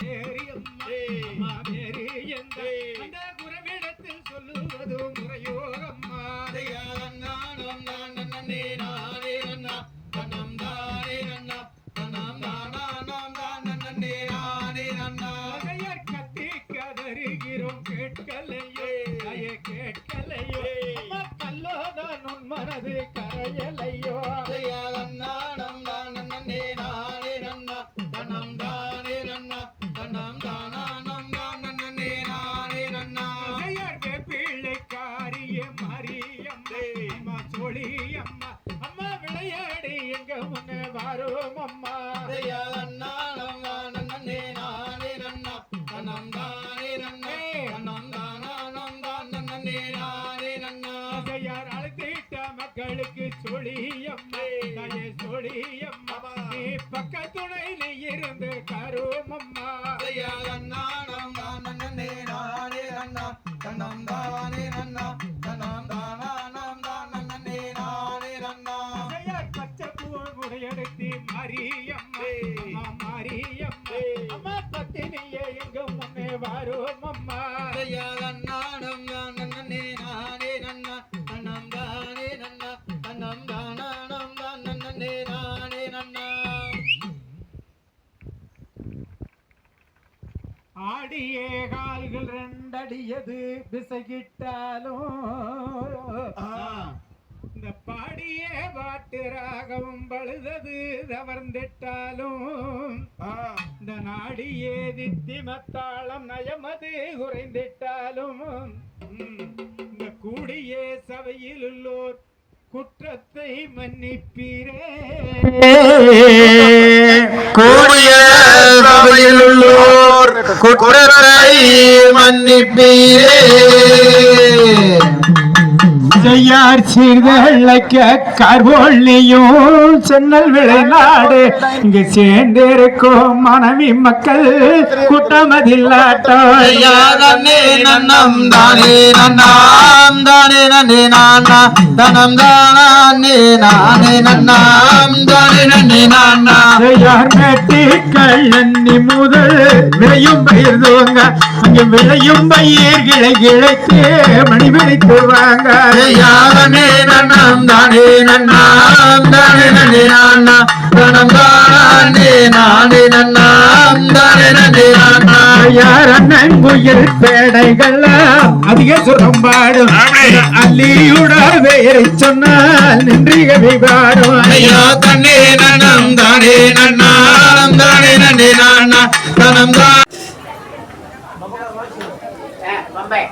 மேரி அம்மா அம்மா மேரி எந்த அந்த குரவிடத்தில் சொல்லுவது முறையோ அம்மா மகையர் கத்தி கதறுகிறோம் கேட்கலையோ தாயே விளையாடி எங்க முன்ன வாரோம் அம்மா. மகையார் அழைத்திட்ட மக்களுக்கு சோழியம்மா தாயே சோழியம்மா நீ பக்கத்துணையில இருந்து கரோம் அம்மா. மகையார் முன்னே வாரோம் அம்மா ஆடியே கால்கள் ரெண்டடியது பிசகிட்டாலும் இந்த பாடியே பாட்டு ராகவும் பழுதது தவர்ந்திட்டாலும். இந்த நாடியே தித்திமத்தாளம் நயமது குறைந்திட்டாலும் இந்த கூடியே சபையில் உள்ளோர் குற்றத்தை மன்னிப்பீரே. கூடிய சபையில் உள்ளோர் குற்றத்தை மன்னிப்பீரே. செய்யார் சீர்தழைக்க கர்வொள்ளியும் சென்னல் விளைநாடு இங்கு சேர்ந்திருக்கும் மனைவி மக்கள் கூட்டமதில்லாட்டம் ஐயாதன்னே நன்னம் தானே நன்னாம் தானே நன்னே நானா தனம் தானே நானே நன்னாம் தானே நன்னே நானா யார் மேட்டி கள்ளன்னி முதல் விளையும் பயிர் துவங்க. அங்கு விளையும் பயிர் கிளை கிளைக்கு மணி வாங்க. ஐயாதன்னே நன்னம் தானே நன்னாம் தானே நன்னே நானா தனம் தானே நானே நன்னாம் தானே நன்னே நானா யார் அண்ணன் குயில் பேடைகள்லாம் அதிக சுரம் பாடும். அல்லியுட வேரை சொன்னால் நின்றிகவை பாடும் ஐயா தன்னே நனம் தானே நன்னாம் தானே நன்னே நானா தனம் தான் Bombay.